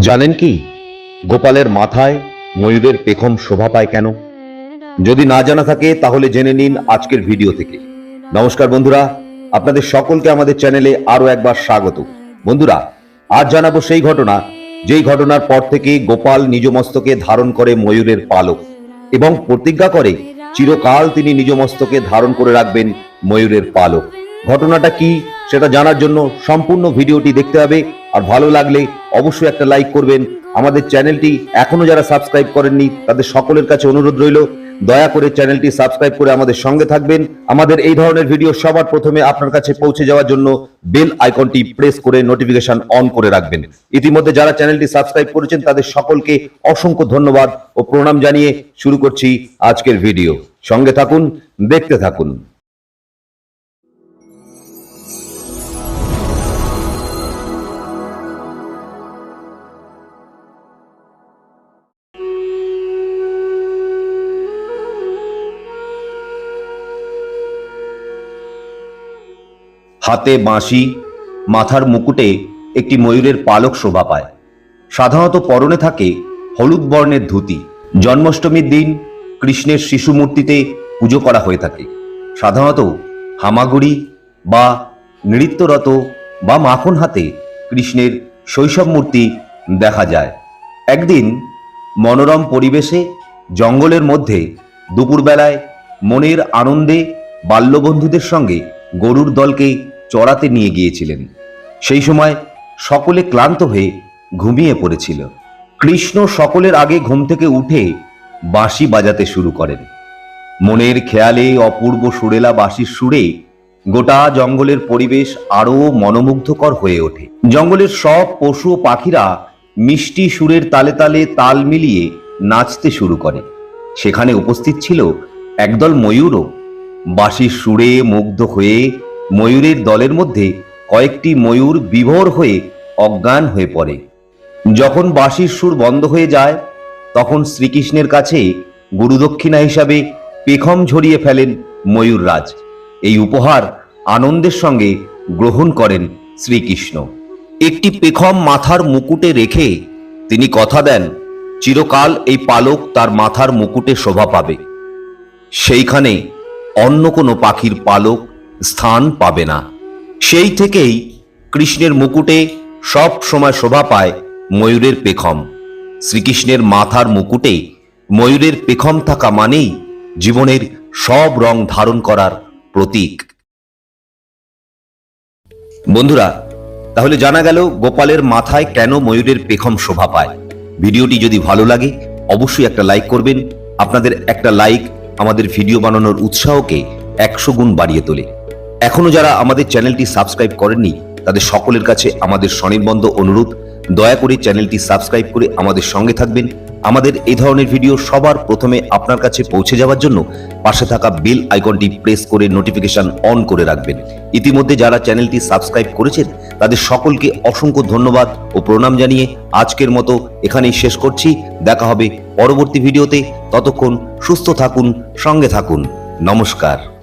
জানেন কি? গোপালের মাথায় ময়ূরের পেখম শোভা পায় কেন? যদি না জানা থাকে, তাহলে জেনে নিন আজকের ভিডিও থেকে। নমস্কার বন্ধুরা, আপনাদের সকলকে আমাদের চ্যানেলে আরও একবার স্বাগত। বন্ধুরা, আজ জানাব সেই ঘটনা, যেই ঘটনার পর থেকে গোপাল নিজ মস্তকে ধারণ করে ময়ূরের পালক এবং প্রতিজ্ঞা করে চিরকাল তিনি নিজ মস্তকে ধারণ করে রাখবেন ময়ূরের পালক। ঘটনাটা কি, সেটা জানার জন্য সম্পূর্ণ ভিডিওটি দেখতে হবে। আর ভালো লাগলে অবশ্যই একটা লাইক করবেন। আমাদের চ্যানেলটি এখনও যারা সাবস্ক্রাইব করেননি, তাদের সকলের কাছে অনুরোধ রইল, দয়া করে চ্যানেলটি সাবস্ক্রাইব করে আমাদের সঙ্গে থাকবেন। আমাদের এই ধরনের ভিডিও সবার প্রথমে আপনার কাছে পৌঁছে যাওয়ার জন্য বেল আইকনটি প্রেস করে নোটিফিকেশন অন করে রাখবেন। ইতিমধ্যে যারা চ্যানেলটি সাবস্ক্রাইব করেছেন, তাদের সকলকে অসংখ্য ধন্যবাদ ও প্রণাম জানিয়ে শুরু করছি আজকের ভিডিও সঙ্গে থাকুন, দেখতে থাকুন। হাতে বাঁশি, মাথার মুকুটে একটি ময়ূরের পালক শোভা পায়। সাধারণত পরনে থাকে হলুদ বর্ণের ধুতি। জন্মাষ্টমীর দিন কৃষ্ণের শিশু মূর্তিতে পুজো করা হয়ে থাকে। সাধারণত হামাগুড়ি বা নৃত্যরত বা মাখন হাতে কৃষ্ণের শৈশব মূর্তি দেখা যায়। একদিন মনোরম পরিবেশে জঙ্গলের মধ্যে দুপুরবেলায় মনের আনন্দে বাল্যবন্ধুদের সঙ্গে গরুর দলকে চড়াতে নিয়ে গিয়েছিলেন। সেই সময় সকলে ক্লান্ত হয়ে ঘুমিয়ে পড়েছিল। কৃষ্ণ সকলের আগে ঘুম থেকে উঠে বাঁশি বাজাতে শুরু করেন। মনের খেয়ালে অপূর্ব সুরেলা বাঁশির সুরে গোটা জঙ্গলের পরিবেশ আরও মনোমুগ্ধকর হয়ে ওঠে। জঙ্গলের সব পশু ও পাখিরা মিষ্টি সুরের তালে তালে তাল মিলিয়ে নাচতে শুরু করে। সেখানে উপস্থিত ছিল একদল ময়ূরও। বাঁশির সুরে মুগ্ধ হয়ে ময়ূরের দলের মধ্যে কয়েকটি ময়ূর বিভোর হয়ে অজ্ঞান হয়ে পড়ে। যখন বাঁশির সুর বন্ধ হয়ে যায়, তখন শ্রীকৃষ্ণের কাছে গুরুদক্ষিণা হিসাবে পেখম ঝরিয়ে ফেলেন ময়ূররাজ এই উপহার আনন্দের সঙ্গে গ্রহণ করেন শ্রীকৃষ্ণ। একটি পেখম মাথার মুকুটে রেখে তিনি কথা দেন, চিরকাল এই পালক তার মাথার মুকুটে শোভা পাবে। সেইখানে অন্য কোনো পাখির পালক স্থান পাবে না। সেই থেকেই কৃষ্ণের মুকুটে সব সময় শোভা পায় ময়ূরের পেখম। শ্রীকৃষ্ণের মাথার মুকুটে ময়ূরের পেখম থাকা মানেই জীবনের সব রং ধারণ করার প্রতীক। বন্ধুরা, তাহলে জানা গেল গোপালের মাথায় কেন ময়ূরের পেখম শোভা পায়। ভিডিওটি যদি ভালো লাগে, অবশ্যই একটা লাইক করবেন। আপনাদের একটা লাইক আমাদের ভিডিও বানানোর উৎসাহকে একশো গুণ বাড়িয়ে তোলে। এখনও যারা আমাদের চ্যানেলটি সাবস্ক্রাইব করেননি, তাদের সকলের কাছে আমাদের স্বনির্বন্ধ অনুরোধ। দয়া করে চ্যানেলটি সাবস্ক্রাইব করে আমাদের সঙ্গে থাকবেন। আমাদের এই ধরনের ভিডিও সবার প্রথমে আপনার কাছে পৌঁছে যাওয়ার জন্য পাশে থাকা বেল আইকনটি প্রেস করে নোটিফিকেশন অন করে রাখবেন। ইতিমধ্যে যারা চ্যানেলটি সাবস্ক্রাইব করেছেন, তাদের সকলকে অসংখ্য ধন্যবাদ ও প্রণাম জানিয়ে আজকের মতো এখানেই শেষ করছি। দেখা হবে পরবর্তী ভিডিওতে। ততক্ষণ সুস্থ থাকুন, সঙ্গে থাকুন। নমস্কার।